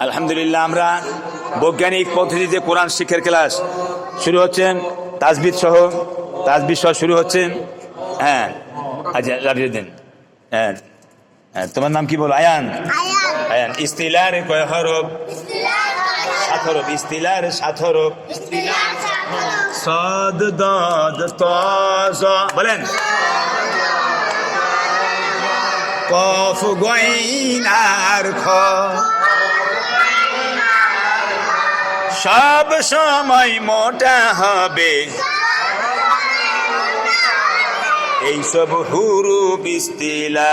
আলহামদুলিল্লাহ আমরা বৈজ্ঞানিক পদ্ধতিতে কোরআন শিক্ষার ক্লাস শুরু হচ্ছে তাজবিদ সহ তাজবিদ সহ শুরু হচ্ছে। হ্যাঁ আচ্ছা রাবিয়ে দিন হ্যাঁ হ্যাঁ, তোমার নাম কি বলো? আয়ান। আয়ান। ইস্তিলার কয় হরফ? সাত হরফ ইস্তিলার সাত হরফ। সদ দদ ত বলেন। কফ গইন আর খ। সব সময় মোটা হবে। এইসব হুরু বিস্তিলা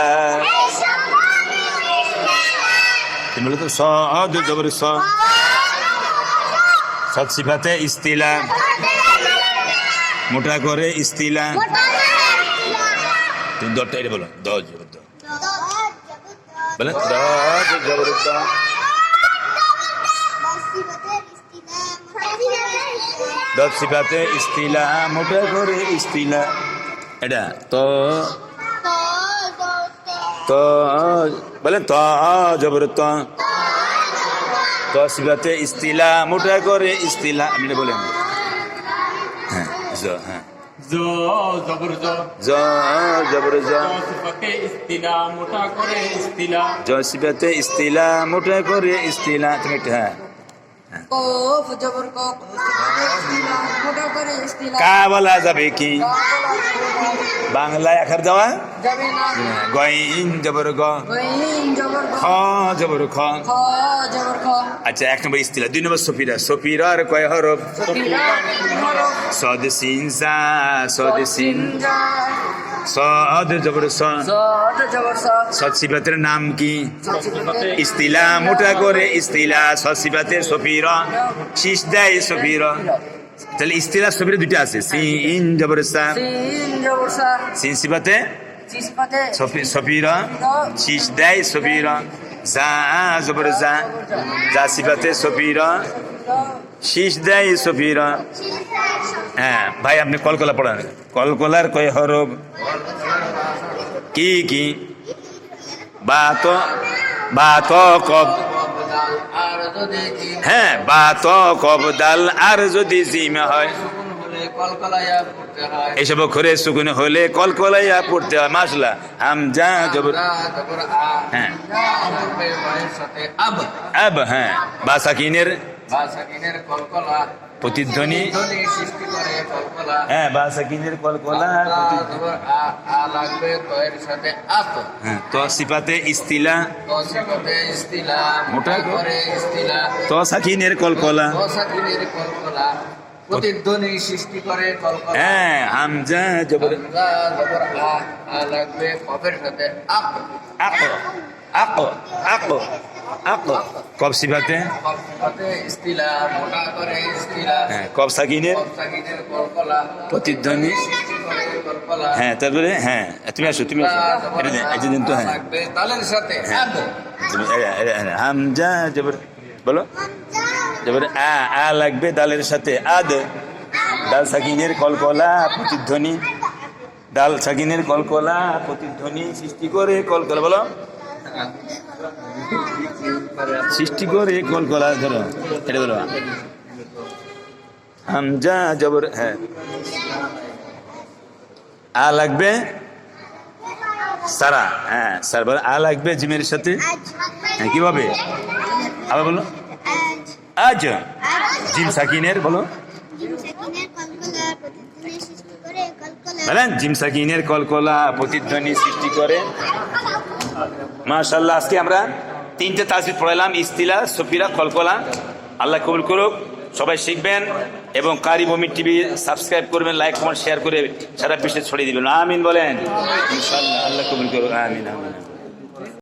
বলো তো, সদ জবর স সদ সিফাতে ইস্তিলা। মোটা করে ইস্তিলা। তুমি দরটা এটা বলো দ জবর দ বলে দ জবর দ দশ সিফাতে ইস্তিলা মোটা করে ইস্তিলা। এটা তো তো বলে তো জবর ত। সিফাতে ইস্তিলা মোটা করে ইস্তিলা আপনি বলেন হ্যাঁ হ্যাঁ। ইস্তিলা মোটা করে ইস্তিলা। কফ জবর কফ। মোটা করে ইস্তিলা কা বলা যাবে কি? বাংলায় আখার দেওয়া? যাবে না। গইন জবর গ। গইন জবর খ জবর খ। খ জবর খ। আচ্ছা এক নম্বর ইস্তিলা। দুই নম্বর সফিরা। সফিরার কয় হরফ? সদ সিন সদ সিন সদ জবর স জড জবর স সদ সিফাতের নাম কি? ইস্তিলা মোটা করে ইস্তিলা সদ সিফাতের সফিরা শীষ দেয় সফিরা। তাহলে ইস্তিলা সফিরা দুইটা আছে। সিন জবর সিন জবর সা সিন সিফাতে? সিফাতে। সফি- সফিরা শীষ দেয় সফিরা। যা জবর যা। যা সিফাতে সফিরা। শীষ দেয় সফিরা হ্যাঁ ভাই আপনি কলকলা পড়ান কলকলার কয় হরব কি কি বা তো বা তো কব আর যদি জিম হ্যাঁ বা তো কব দাল আর যদি জিম হয় এসব করে সুকুন হলে কলকলাইয়া পড়তে হয় মাসলা জবর জা জবর হ্যাঁ আব হ্যাঁ বা সাকিনের বা সাকিনের কলকলা। প্রতিধ্বনি? ধ্বনি সৃষ্টি করে কলকলা। হ্যাঁ বা সাকিনের কলকলা আ লাগবে তয়ের সাথে আত। হ্যাঁ তো সিপাতে ইস্তিলা। তো সিফাতে ইস্তিলা মোটা করে ইস্তিলা। তো সাকিনের কলকলা। তো সাকিনের কলকলা। প্রতিধ্বনি সৃষ্টি করে কলকলা। হ্যাঁ হামজা জবর আ লাগবে কফের সাথে আপ আক আক আক আক কব সিফাতে? ইস্তিলা মোটা করে ইস্তিলা হ্যাঁ কব সাকিনের? কফ সাকিনের প্রতিধ্বনি? হ্যাঁ তারপরে হ্যাঁ তুমি আসো তুমি আসো। দিন, তো হ্যাঁ। এ- হামজা জবর বলো। জবর আ আ লাগবে দালের সাথে আদ। ডাল সাকিনের কলকলা প্রতিধ্বনি। ডাল সাকিনের কলকলা প্রতিধ্বনি সৃষ্টি করে কলকলা বলো। সৃষ্টি করে কলকলা ধরো, এটা বলো হামজা, জবর হ্যাঁ। আ লাগবে সারা হ্যাঁ স্যার বলো, আ লাগবে জিমের সাথে? হ্যাঁ কীভাবে? আবার বলো। আজ। জিম সাকিনের, বলো। বলেন, জিম সাকিনের কলকলা প্রতিধ্বনি সৃষ্টি করে। মাশাল্লাহ আজকে আমরা তিনটে তাজবি পড়াইলাম, ইস্তিলা, সফিরা, কলকলা। আল্লাহ কবুল করুক, সবাই শিখবেন এবং কারি ভূমি টিভি সাবস্ক্রাইব করবেন, লাইক, কমেন্ট শেয়ার করে সারা বিশ্বে ছড়িয়ে দিবেন। আমিন বলেন। ইনশাল্লাহ আল্লাহ কবুল করুক। আমিন আমিন।